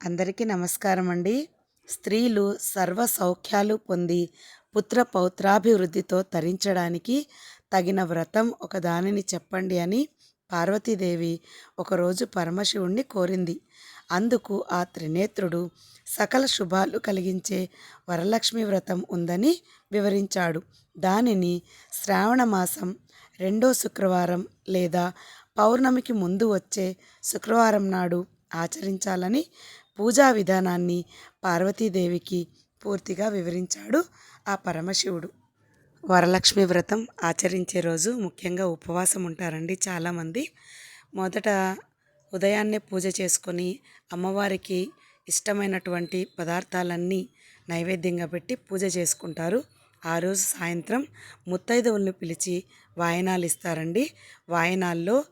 అందరికీ నమస్కారం అండి స్త్రీలు సర్వ సౌఖ్యాలు పొంది పుత్ర పౌత్రాభివృద్ధితో తరించడానికి తగిన వ్రతం ఒక దానిని చెప్పండి అని పార్వతీదేవి ఒకరోజు పరమశివుణ్ణి కోరింది. అందుకు ఆ త్రినేత్రుడు సకల శుభాలు కలిగించే వరలక్ష్మి వ్రతం ఉందని వివరించాడు. దానిని శ్రావణ మాసం రెండో శుక్రవారం లేదా పౌర్ణమికి ముందు వచ్చే శుక్రవారం నాడు ఆచరించాలని పూజా విధానాన్ని పార్వతీదేవికి పూర్తిగా వివరించాడు ఆ పరమశివుడు. వరలక్ష్మి వ్రతం ఆచరించే రోజు ముఖ్యంగా ఉపవాసం ఉంటారండి చాలామంది. మొదట ఉదయాన్నే పూజ చేసుకొని అమ్మవారికి ఇష్టమైనటువంటి పదార్థాలన్నీ నైవేద్యంగా పెట్టి పూజ చేసుకుంటారు. ఆ రోజు సాయంత్రం ముత్తైదువులను పిలిచి వాయనాలు ఇస్తారండి. వాయనాల్లో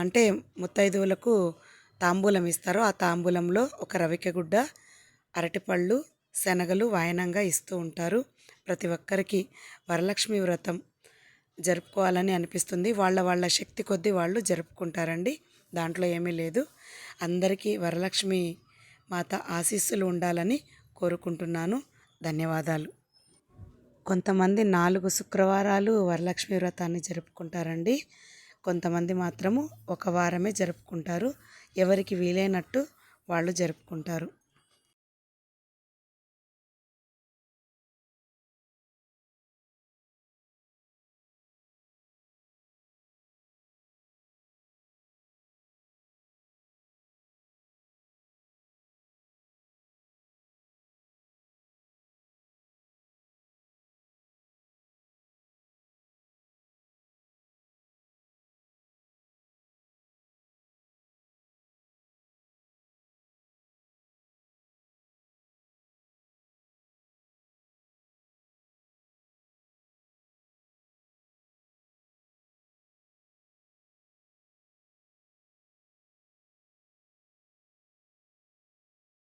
అంటే ముత్తైదువులకు తాంబూలం ఇస్తారు ఆ తాంబూలంలో ఒక రవికెగుడ్డ అరటిపళ్ళు శనగలు వాయనంగా ఇస్తూ ఉంటారు. ప్రతి ఒక్కరికి వరలక్ష్మి వ్రతం జరుపుకోవాలని అనిపిస్తుంది. వాళ్ళ వాళ్ళ శక్తి కొద్దీ వాళ్ళు జరుపుకుంటారండి. దాంట్లో ఏమీ లేదు. అందరికీ వరలక్ష్మి మాత ఆశీస్సులు ఉండాలని కోరుకుంటున్నాను. ధన్యవాదాలు. కొంతమంది నాలుగు శుక్రవారాలు వరలక్ష్మి వ్రతాన్ని జరుపుకుంటారండి. కొంతమంది మాత్రము ఒక వారమే జరుపుకుంటారు. ఎవరికి వీలైనట్టు వాళ్ళు జరుపుకుంటారు.